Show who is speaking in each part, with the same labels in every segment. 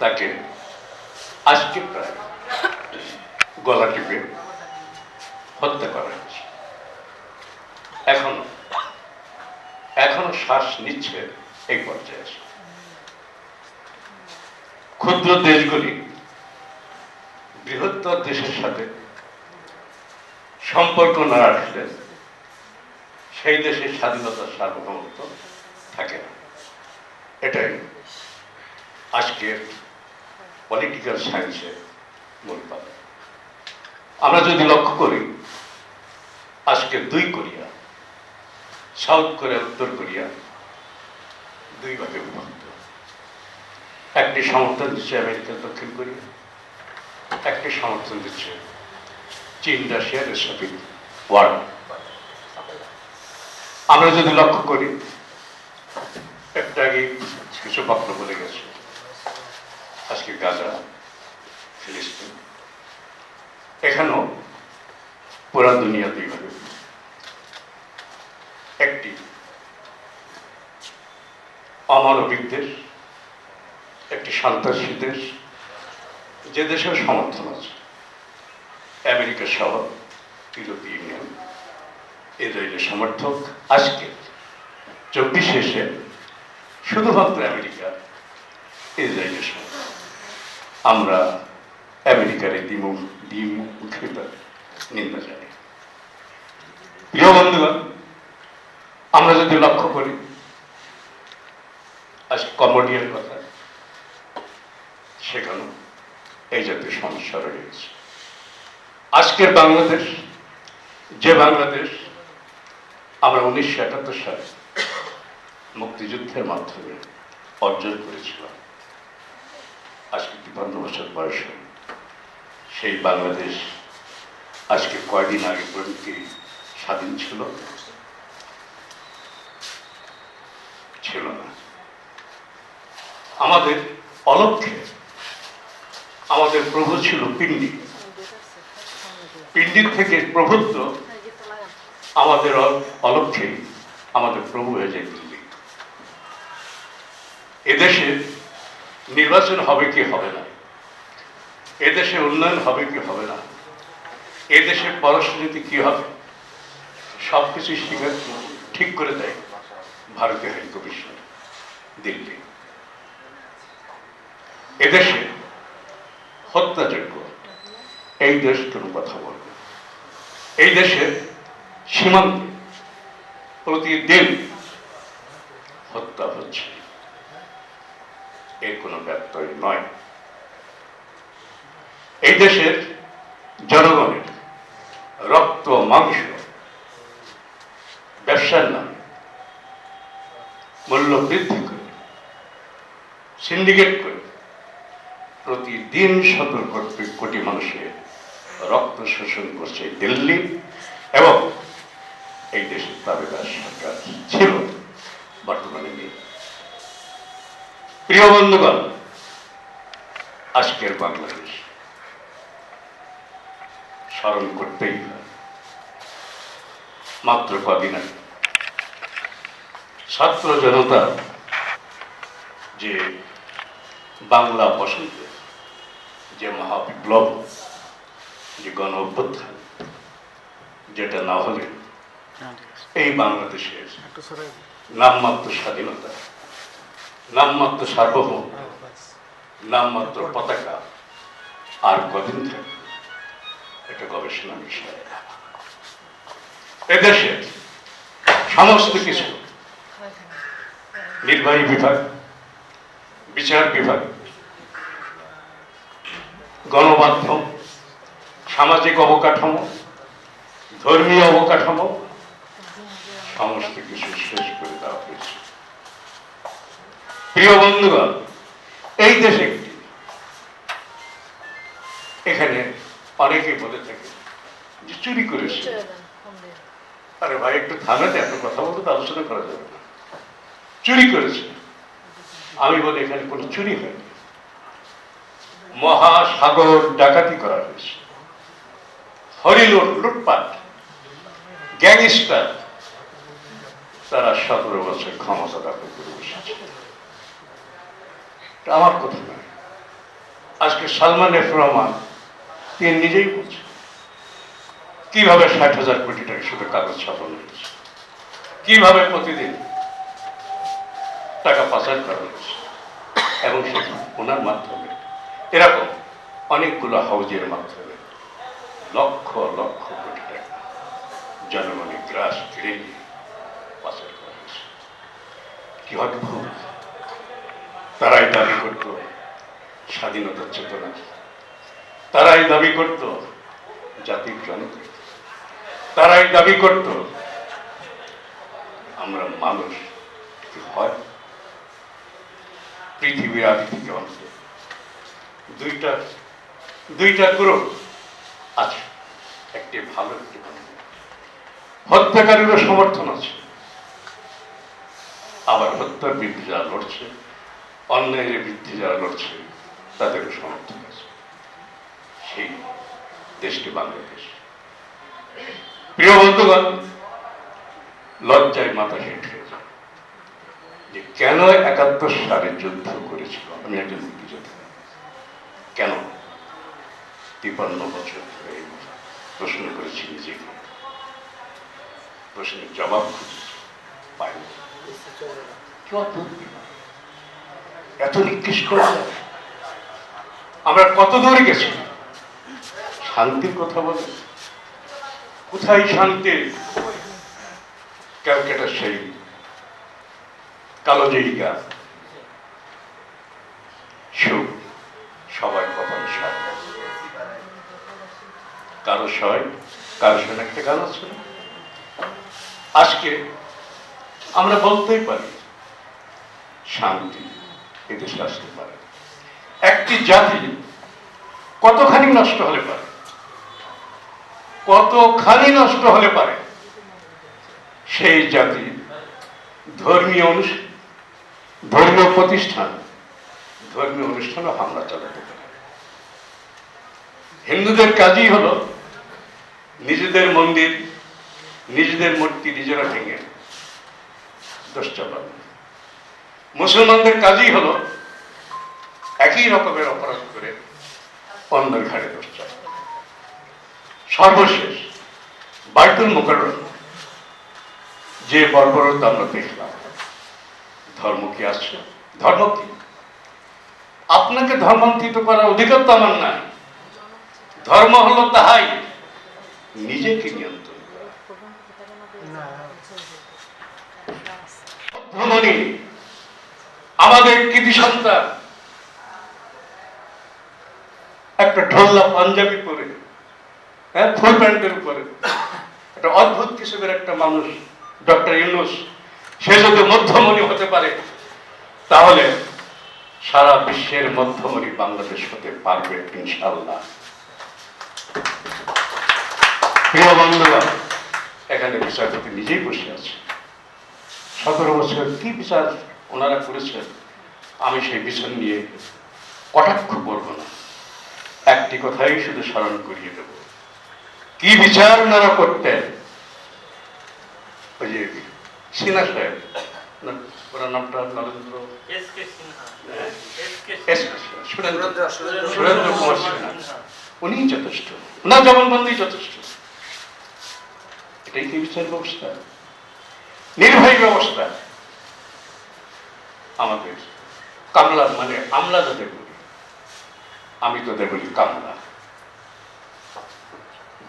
Speaker 1: তাকে আজকে প্রায় গলা টিপে হত্যা করা হয়েছে এখনও এখনও শ্বাস নিচ্ছে এই পর্যায়ে। ক্ষুদ্র দেশগুলি বৃহত্তর দেশের সাথে সম্পর্ক না রাখলে সেই দেশের স্বাধীনতার সার্বভৌমত্ব থাকে না এটাই আজকের পলিটিক্যাল সায়েন্সের মূল পাতা আমরা যদি লক্ষ্য করি, আজকে দুই কোরিয়া, সাউথ কোরিয়া, উত্তর কোরিয়া, দুই ভাগে বিভক্ত। একটি সমর্থন দিচ্ছে আমেরিকা, দক্ষিণ কোরিয়া। একটি সমর্থন দিচ্ছে চীন রাশিয়ার এসপিক ওয়ার্ল্ড আমরা যদি লক্ষ্য করি, একটা আগে কিছু বক্তব্য বলে গেছে আজকে গাজা ফিলিস্তিন এখানেও পুরা দুনিয়া ভাগে একটি অমানবিক দেশ একটি সন্ত্রাসী দেশ যে দেশের সমর্থন আছে। আমেরিকা সহ ইউরোপীয় ইউনিয়ন ইসরায়েলের সমর্থক আজকে চব্বিশে এসে শুধুমাত্র আমেরিকা ইসরায়েলের সমর্থক। আমরা আমেরিকার এই দ্বিমুখ দ্বিমুখিতা নিন্দা জানি প্রিয় বন্ধুগণ, আমরা যদি লক্ষ্য করি, আজ কমোডিয়ার কথা সেখানে এই জাতীয় সমস্যা রয়েছে। আজকের বাংলাদেশ, যে বাংলাদেশ, আমরা উনিশশো একাত্তর সালে মুক্তিযুদ্ধের মাধ্যমে অর্জন করেছিলাম। আজকে তিপ্পান্ন বছর বয়সে? সেই বাংলাদেশ আজকে কয়দিন আগে পর্যন্ত স্বাধীন ছিল? ছিল না। আমাদের অলক্ষ্যে আমাদের প্রভু ছিল পিণ্ডি পিণ্ডির থেকে প্রভুত্ব আমাদের অলক্ষে আমাদের প্রভু হয়ে যায় দিল্লি এদেশে নির্বাচন হবে কি হবে না? এদেশে উন্নয়ন হবে কি হবে না? এদেশে পররাষ্ট্রনীতি কি হবে? সব কিছু ঠিক করে দেয় ভারতীয় হাই কমিশন, দিল্লি। এদেশে হত্যাযোগ্য এই দেশ কোনো কথা বলবে এই দেশে সীমান্তে প্রতিদিন হত্যা হচ্ছে। এর কোনো ব্যত্যয় নয়। এই দেশের জনগণের রক্ত, মাংস, ব্যবসার নামে মূল্য বৃদ্ধি করে সিন্ডিকেট করে প্রতিদিন সতেরো কোটি কোটি মানুষের রক্ত শোষণ করছে দিল্লি এবং এই দেশের দাবিদার সরকার ছিল বর্তমানে নেই প্রিয় বন্ধুগণ আজকের বাংলাদেশ স্মরণ করতেই হয় মাত্র কদিন আগে ছাত্র জনতা যে বাংলা বসন্ত যে মহাবিপ্লব যে গণ অভ্যুত্থান যেটা না হলে এই বাংলাদেশের নামমাত্র স্বাধীনতা নামমাত্র সার্বভৌম, নামমাত্র পতাকা আর কদিন থাকবে এটা গবেষণা বিষয়। এদেশে সমস্ত কিছু নির্বাহী বিভাগ, বিচার বিভাগ, গণমাধ্যম, সামাজিক অবকাঠামো, ধর্মীয় অবকাঠামো, সমস্ত কিছু শেষ করে দেওয়া হয়েছে। প্রিয় বন্ধুগণ, এই দেশে এখানে অনেকে বলে থাকে যে চুরি করেছে আরে ভাই, একটু থামেতে এত কথা বলতে তো আলোচনা করা যাবে না। চুরি করেছে আমি বলি, এখানে কোনো চুরি হয়নি। মহাসাগর ডাকাতি করা হয়েছে। হরিলুট লুটপাট, গ্যাংস্টার, তারা সতেরো বছর ক্ষমতা দখল করে বসেছে। আমার কথা নয় আজকে সালমান এফ রহমান, তিনি নিজেই বলছেন, কীভাবে ষাট হাজার কোটি টাকা শুধু কাগজ ছাপানো হয়েছে? কীভাবে প্রতিদিন টাকা পাচার করা হয়েছে? এবং সেটা ওনার মাধ্যমে, এরকম অনেকগুলো হাউজের মাধ্যমে লক্ষ লক্ষ কোটি টাকা জনগণের গ্রাস কেড়ে নিয়ে পাচার করা হয়েছে। কি অদ্ভুত। তারাই দাবি করত স্বাধীনতার চেতনা। তারাই দাবি করত জাতির জনতা তারাই দাবি করত আমরা মানুষ হয়? পৃথিবীর আদি থেকে অন্ত দুইটা দুইটা গ্রুপ আছে। একটি ভালো, একটি। হত্যাকারীরও সমর্থন আছে। আবার হত্যার বিরুদ্ধে লড়ছে অন্যায়ের বিরুদ্ধে যারা লড়ছে তাদেরও সমর্থন আছে। সেই দেশটি বাংলাদেশ। প্রিয় বন্ধুগণ লজ্জায় মাথা হেঁট হয়ে যায় যে কেন একাত্তর সালে যুদ্ধ করেছিল? আমি একজন মুক্তিযোদ্ধা। কেন? তিপান্ন বছর ধরে প্রশ্ন করেছি নিজেকে। প্রশ্নের জবাব খুঁজেছি পাইনি। কি অদ্ভুত ব্যাপার। এত নিকৃষ্ট? আমরা কত দূরে গেছি? শান্তির কথা বলে। কোথায় শান্তি? ক্যালকাটা সেই কালো জায়গা সুখ সবাই কপাল সব কারও সয় কারও সয় একটা গান আছে আজকে আমরা বলতেই পারি, শান্তি এদেশে আসতে পারে। একটি জাতি কতখানি নষ্ট হলে পারে? কতখানি নষ্ট হলে পারে? সেই জাতি ধর্মীয় অনুষ্ঠান ধর্মীয় প্রতিষ্ঠান, ধর্মীয় অনুষ্ঠানও হামলা চালাতে পারে। হিন্দুদের কাজই হলো নিজেদের মন্দির, নিজেদের মূর্তি নিজেরা ভেঙে দোষ চাপানো। মুসলমানদের কাজই হলো একই রকমের অপরাধ করে অন্যের ঘাড়ে দোষ সর্বশেষ বাইতুল মোকাররম। যে বর্বরতা আমরা দেখলাম ধর্ম কি আসছে? ধর্ম কি? আপনাকে ধর্মান্তরিত করার অধিকার তো আমার নাই। ধর্ম হলো তাহাই নিজেকে নিয়ন্ত্রণ করা। আমাদের কৃতি সন্তান। একটা ঢোল্লা পাঞ্জাবি পরে হ্যাঁ ফুল প্যান্টের উপরে। একটা অদ্ভুত কিসমের একটা মানুষ, ডক্টর ইউনুস। সে যদি মধ্যমণি হতে পারে, তাহলে সারা বিশ্বের মধ্যমণি বাংলাদেশ হতে পারবে ইনশাল্লাহ প্রিয় বন্ধুগণ এখানে বিচারপতি নিজেই বসে আছে। সতেরো বছর কি বিচার? ওনারা করেছেন আমি সেই বিচার নিয়ে কটাক্ষ করব না। একটি কথাই শুধু স্মরণ করিয়ে দেব। কি বিচার ওনারা করতেন? ওই যে সিনহা সাহেব। না- ওনার নামটা নরেন্দ্র সুরেন্দ্র
Speaker 2: সুরেন্দ্র
Speaker 1: সুরেন্দ্র কুমার সিনহা। উনি যথেষ্ট। না জবানবন্দি যথেষ্ট। এটাই কি বিচার ব্যবস্থা? নির্বাহী ব্যবস্থা। আমাদের কামলা মানে আমলা যাদের বলি, আমি তোদের বলি কামলা।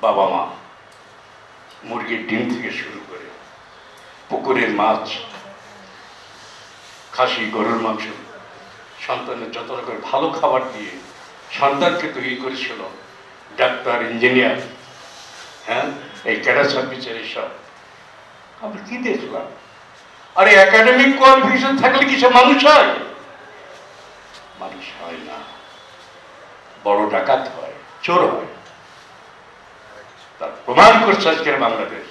Speaker 1: বাবা মা মুরগির ডিম থেকে শুরু করে পুকুরের মাছ, খাসি, গরুর মাংস, সন্তানের যত রকমের ভালো খাবার দিয়ে সন্তানকে তৈরি করেছিল ডাক্তার, ইঞ্জিনিয়ার হ্যাঁ এই ক্যাডার সার্ভিসের সব আমরা কি দেখলাম? আরে একাডেমিক কোয়ালিফিকেশন থাকলে কি সে মানুষ হয়? মানুষ হয় না। বড় ডাকাত হয়, চোর হয়। তার প্রমাণ করছে আজকের বাংলাদেশ।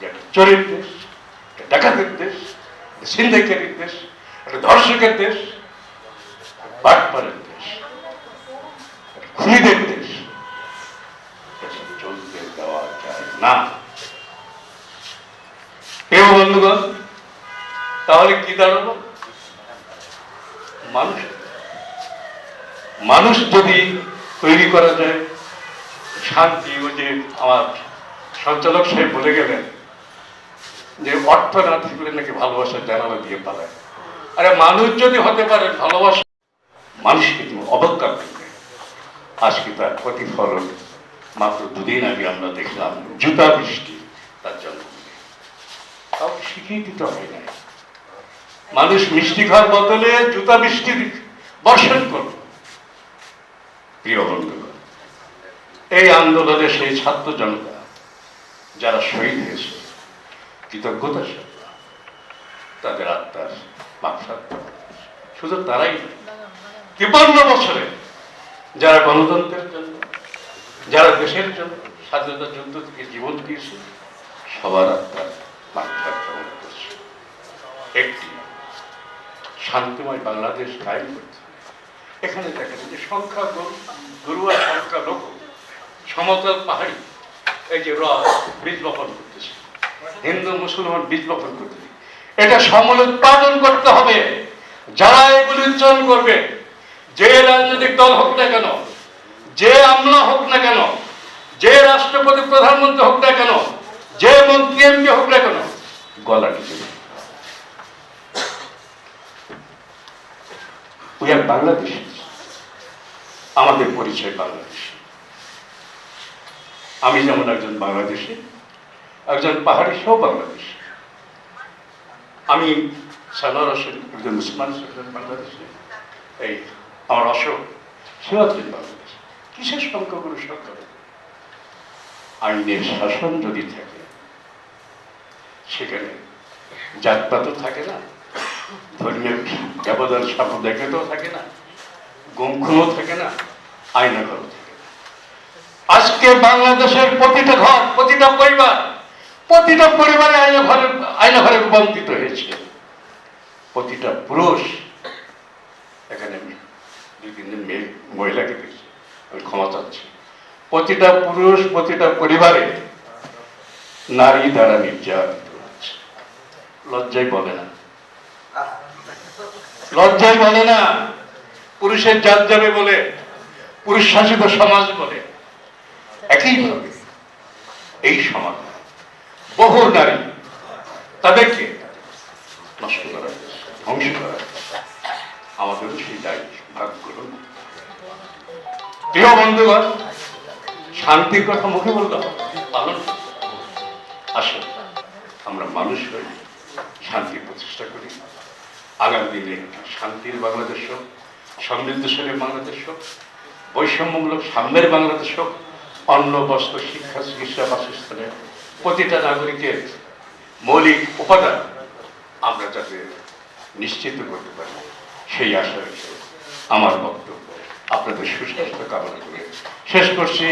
Speaker 1: যে একটা চোরের দেশ, একটা ডাকাতের দেশ, একটা দেশ, একটা ধর্ষকের দেশ বাটপারের দেশ খুনিদের দেশ। চলতে দেওয়া যায় না। কেউ বন্ধুগণ তাহলে কি দাঁড়াবো? মানুষ। মানুষ যদি তৈরি করা যায়, শান্তি ও যে আমার সঞ্চালক সাহেব বলে গেলেন যে অর্থ না থাকলে নাকি ভালোবাসার জানালা দিয়ে পালায়। আরে মানুষ যদি হতে পারে ভালোবাসা মানুষকে তুমি অবজ্ঞা করবে। আজকে তার প্রতিফলন? মাত্র দুদিন আগে আমরা দেখলাম, জুতা বৃষ্টি তার জন্য কাউকে শিখিয়ে দিতে হয় না মানুষ মিষ্টি খাওয়ার বদলে জুতা মিষ্টি বর্ষণ করল প্রিয় বন্ধুগণ, এই আন্দোলনে সেই ছাত্র জনতা, যারা শহীদ হয়েছে, কৃতজ্ঞতা তাদের আত্মার মাফসাত শুধু তারাই তিপ্পান্ন বছরে যারা গণতন্ত্রের জন্য, যারা দেশের জন্য স্বাধীনতা যুদ্ধ থেকে জীবন দিয়েছে, সবার আত্মার করছে একটি শান্তিময় বাংলাদেশ কায়েম হবে। এখানে দেখেন যে সংখ্যা গরু আর সংখ্যা লোক, সমতল পাহাড়ি, এই যে র বীজ বপন করতেছে। হিন্দু, মুসলমান বীজ বপন করতেছে এটা সমল উৎপাদন করতে হবে। যারা এগুলি উচ্চারণ করবে, যে রাজনৈতিক দল হোক না কেন, যে আমলা হোক না কেন, যে রাষ্ট্রপতি, প্রধানমন্ত্রী হোক না কেন, যে মন্ত্রী, এমপি হোক না কেন, গলা টিপে উই আর বাংলাদেশি। আমাদের পরিচয় বাংলাদেশি। আমি যেমন একজন বাংলাদেশি, একজন পাহাড়ি সহ বাংলাদেশি। আমি সানোয়ার হোসেন, একজন মুসলমান, একজন বাংলাদেশি। এই আমার অশোক সেও একজন বাংলাদেশ। কিসের সংখ্যাগুরু সরকার? আইনের শাসন যদি থাকে, সেখানে জাতপাতও থাকে না ধর্মীয় ব্যবধান সাম্প্রদায়িকতাও থাকে না থাকে না আইনাঘরও থাকে আজকে বাংলাদেশের প্রতিটা ঘর, প্রতিটা পরিবার, প্রতিটা পরিবারে আইনা ঘরে আইনা ঘরে রূপান্তরিত হয়েছে। প্রতিটা পুরুষ এখানে দুই তিনজন মেয়ে, মহিলাকে দেখছি, আমি ক্ষমা চাচ্ছি। প্রতিটা পুরুষ, প্রতিটা পরিবারে নারী দ্বারা নির্যাতিত হচ্ছে। লজ্জাই বলে না। লজ্জাই বলে না, পুরুষের জাত যাবে বলে, পুরুষ শাসিত সমাজ বলে। একইভাবে এই সমাজ, বহু নারী তাদেরকে নষ্ট করা ধ্বংস করা আমাদের সেই দায়িত্ব ভাগ করুন প্রিয় বন্ধুগণ, শান্তির কথা মুখে বলতে হবে, পালন আসুন, আমরা মানুষ হই শান্তি প্রতিষ্ঠা করি। আগামী দিনে শান্তির বাংলাদেশ হোক সমৃদ্ধশালী বাংলাদেশ হোক, বৈষম্যমূলক সাম্যের বাংলাদেশ হোক, অন্ন, বস্ত্র, শিক্ষা, চিকিৎসা, বাসস্থানের প্রতিটা নাগরিকের মৌলিক উপাদান আমরা যাতে নিশ্চিত করতে পারি, সেই আশা আমার বক্তব্য। আপনাদের সুস্বাস্থ্য কামনা করে শেষ করছি।